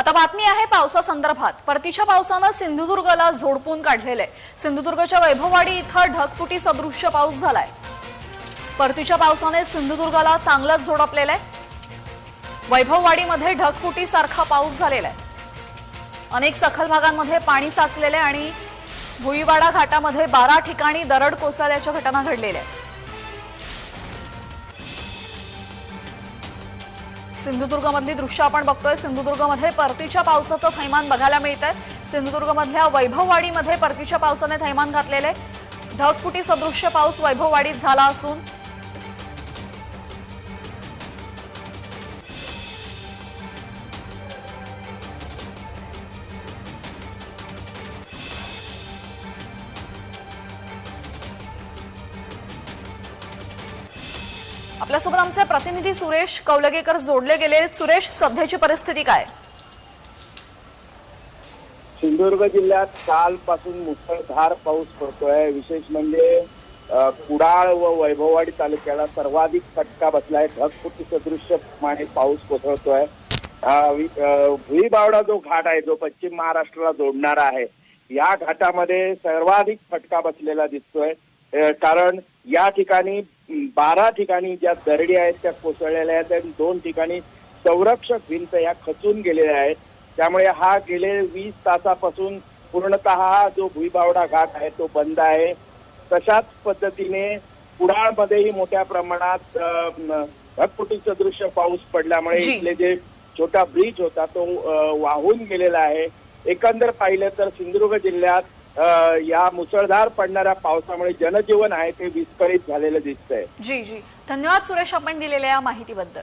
आता बातमी आहे पावसासंदर्भात. परतीच्या पावसानं सिंधुदुर्गला झोडपून काढलेलं आहे. सिंधुदुर्गच्या वैभववाडी इथं ढगफुटी सदृश्य पाऊस झालाय. परतीच्या पावसाने सिंधुदुर्गाला चांगलंच झोडपलेलं आहे. वैभववाडीमध्ये ढगफुटी सारखा पाऊस झालेला आहे. अनेक सखल भागांमध्ये पाणी साचलेलं आहे आणि भुईवाडा घाटामध्ये बारा ठिकाणी दरड कोसळल्याच्या घटना घडलेल्या आहेत. सिंधुदुर्गमधली दृश्य आपण बघतोय. सिंधुदुर्गमध्ये परतीच्या पावसाचं थैमान बघायला मिळत आहे सिंधुदुर्गमधल्या वैभववाडीमध्ये परतीच्या पावसाने थैमान घातलेले ढगफुटी सदृश्य पाऊस वैभववाडीत झाला असून आपल्यासोबत आमचे प्रतिनिधी सुरेश कौलगेकर जोडले गेले. सुरेश सध्याची परिस्थिती काय? सिंधुदुर्ग जिल्ह्यात कालपासून मुसळधार पाऊस पडतोय. विशेष म्हणजे कुडाळ व वैभववाडी तालुक्याला सर्वाधिक फटका बसलाय. ढगफुटी सदृश्य प्रमाणे पाऊस कोसळतोय. भुईबावडा जो घाट आहे जो पश्चिम महाराष्ट्राला जोडणारा आहे या घाटामध्ये सर्वाधिक फटका बसलेला दिसतोय. कारण या ठिकाणी बारा ठिकाणी ज्या दरडी आहेत त्या कोसळलेल्या आहेत आणि दोन ठिकाणी संरक्षक भिंत या खचून गेलेल्या आहेत. त्यामुळे हा गेले वीस तासापासून पूर्णतः जो भुईबावडा घाट आहे तो बंद आहे. तशाच पद्धतीने कुडाळमध्येही मोठ्या प्रमाणात अ, म, ढगफुटी सदृश्य पाऊस पडल्यामुळे. इथले जे छोटा ब्रिज होता तो वाहून गेलेला आहे. एकंदर पाहिलं तर सिंधुदुर्ग जिल्ह्यात या मुसळधार पडणाऱ्या पावसामुळे जनजीवन आहे ते विस्कळीत झालेलं दिसतंय. जी जी. धन्यवाद सुरेश आपण दिलेल्या या माहितीबद्दल.